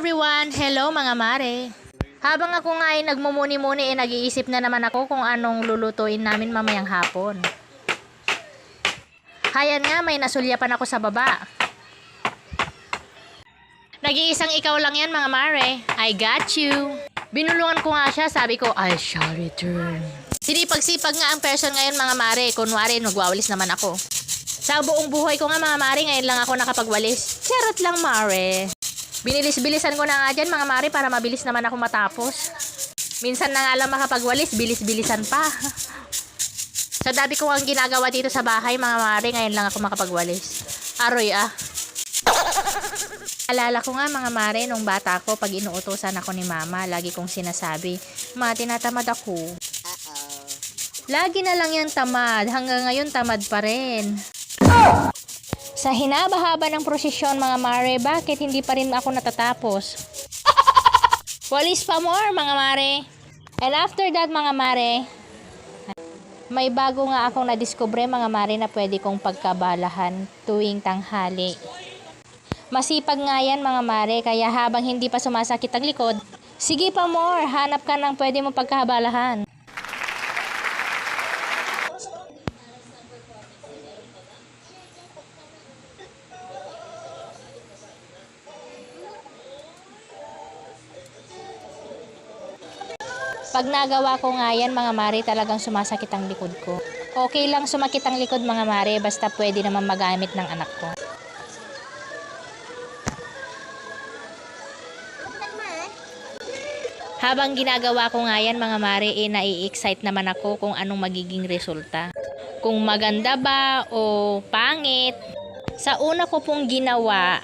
everyone! Hello mga mare! Habang ako nga ay nagmumuni-muni eh nag-iisip na naman ako kung anong lulutuin namin mamayang hapon. Hayan nga may nasulyapan ako sa baba. Nag-iisang ikaw lang yan mga mare. I got you. Binulungan ko nga siya, sabi ko, I shall return. Sinipag-sipag nga ang person ngayon mga mare. Kunwari, magwawalis naman ako. Sa buong buhay ko nga mga mare, ngayon lang ako nakapagwalis. Charot lang mare. Binilis-bilisan ko na nga dyan mga mare para mabilis naman ako matapos. Minsan na nga lang makapagwalis, bilis-bilisan pa. Sa dami ko ang ginagawa dito sa bahay mga mare, ngayon lang ako makapagwalis. Aroy ah. Alala ko nga mga mare, nung bata ko, pag inuutosan ako ni mama, lagi kong sinasabi, Ma, tinatamad ako. Lagi na lang yan tamad. Hanggang ngayon tamad pa rin. Sa hinabahaba ng prosesyon mga mare, bakit hindi pa rin ako natatapos? Walis pa more mga mare. And after that mga mare, may bago nga akong nadiskubre mga mare na pwede kong pagkabalahan tuwing tanghali. Masipag nga yan mga mare, kaya habang hindi pa sumasakit ang likod, sige pa more, hanap ka ng pwede mo pagkabalahan. Pag nagawa ko nga yan mga mare, talagang sumasakit ang likod ko. Okay lang sumakit ang likod mga mare, basta pwede naman magamit ng anak ko. Habang ginagawa ko nga yan mga mare, eh, nai-excite naman ako kung anong magiging resulta. Kung maganda ba o pangit. Sa una ko pong ginawa,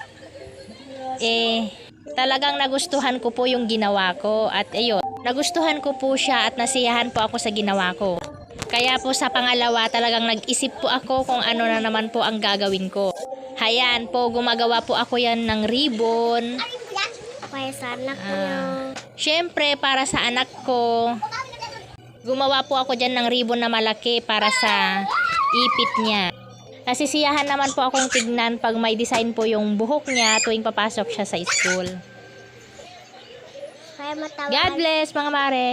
eh, talagang nagustuhan ko po yung ginawa ko. At ayun, nagustuhan ko po siya at nasiyahan po ako sa ginawa ko. Kaya po sa pangalawa, talagang nag-isip po ako kung ano na naman po ang gagawin ko. Hayan po, gumagawa po ako yan ng ribbon. Kaya sa anak Ah. niyo. Siyempre, para sa anak ko, gumawa po ako dyan ng ribbon na malaki para sa ipit niya. Nasisiyahan naman po akong tignan pag may design po yung buhok niya tuwing papasok siya sa school. God bless mga mare!